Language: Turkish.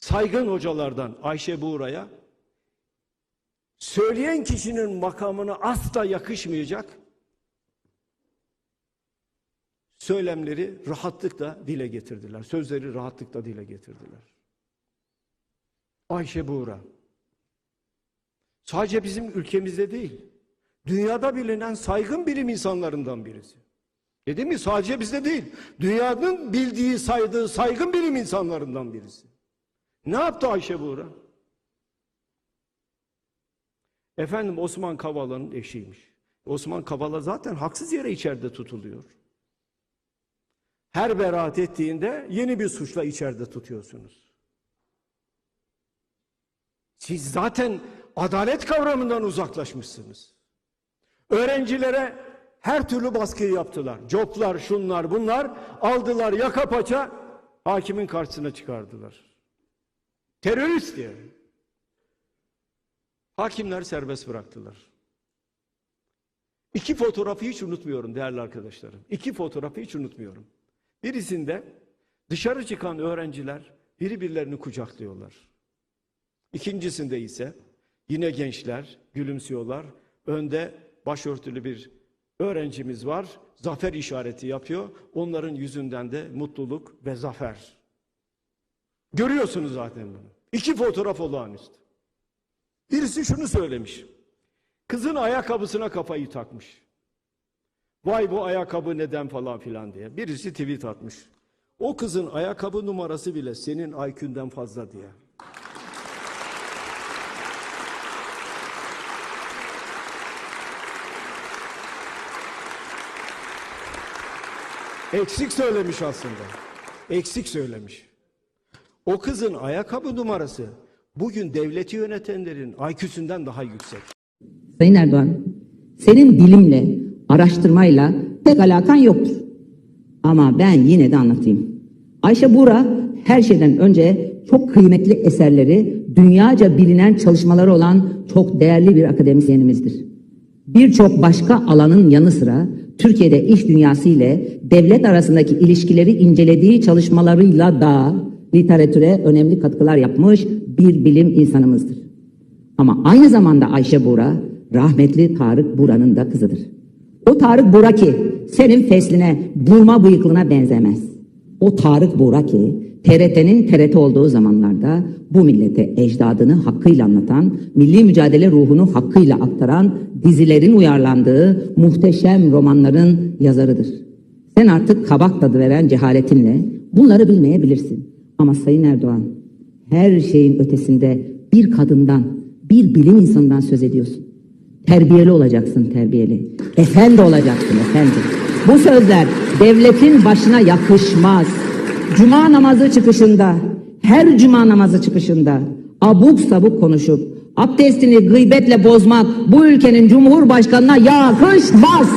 saygın hocalardan Ayşe Buğra'ya söyleyen kişinin makamına asla yakışmayacak söylemleri rahatlıkla dile getirdiler. Sözleri rahatlıkla dile getirdiler. Ayşe Buğra. Sadece bizim ülkemizde değil, dünyada bilinen saygın bilim insanlarından birisi. Dedim mi sadece bizde değil, dünyanın bildiği, saydığı saygın bilim insanlarından birisi. Ne yaptı Ayşe Buğra? Efendim Osman Kavala'nın eşiymiş. Osman Kavala zaten haksız yere içeride tutuluyor. Her beraat ettiğinde yeni bir suçla içeride tutuyorsunuz. Siz zaten adalet kavramından uzaklaşmışsınız. Öğrencilere her türlü baskıyı yaptılar. Coplar, şunlar, bunlar aldılar yaka paça hakimin karşısına çıkardılar. Terörist diye. Hakimler serbest bıraktılar. İki fotoğrafı hiç unutmuyorum değerli arkadaşlarım. İki fotoğrafı hiç unutmuyorum. Birisinde dışarı çıkan öğrenciler birbirlerini kucaklıyorlar. İkincisinde ise yine gençler gülümsüyorlar. Önde başörtülü bir öğrencimiz var. Zafer işareti yapıyor. Onların yüzünden de mutluluk ve zafer. Görüyorsunuz zaten bunu. İki fotoğraf olağanüstü. Birisi şunu söylemiş. Kızın ayakkabısına kafayı takmış. Vay bu ayakkabı neden falan filan diye. Birisi tweet atmış. O kızın ayakkabı numarası bile senin IQ'nden fazla diye. Eksik söylemiş aslında. Eksik söylemiş. O kızın ayakkabı numarası bugün devleti yönetenlerin IQ'sünden daha yüksek. Sayın Erdoğan, senin bilimle, araştırmayla pek alakan yoktur. Ama ben yine de anlatayım. Ayşe Buğra her şeyden önce çok kıymetli eserleri, dünyaca bilinen çalışmaları olan çok değerli bir akademisyenimizdir. Birçok başka alanın yanı sıra Türkiye'de iş dünyası ile devlet arasındaki ilişkileri incelediği çalışmalarıyla da literatüre önemli katkılar yapmış bir bilim insanımızdır. Ama aynı zamanda Ayşe Buğra rahmetli Tarık Buğra'nın da kızıdır. O Tarık Buğra ki senin fesline, burma bıyıklığına benzemez. O Tarık Buğra ki TRT'nin TRT olduğu zamanlarda bu millete ecdadını hakkıyla anlatan, milli mücadele ruhunu hakkıyla aktaran, dizilerin uyarlandığı muhteşem romanların yazarıdır. Sen artık kabak tadı veren cehaletinle bunları bilmeyebilirsin. Ama Sayın Erdoğan her şeyin ötesinde bir kadından, bir bilim insanından söz ediyorsun. Terbiyeli olacaksın terbiyeli. Efendi olacaksın efendi. Bu sözler devletin başına yakışmaz. Cuma namazı çıkışında, her cuma namazı çıkışında abuk sabuk konuşup abdestini gıybetle bozmak bu ülkenin cumhurbaşkanına yakışmaz.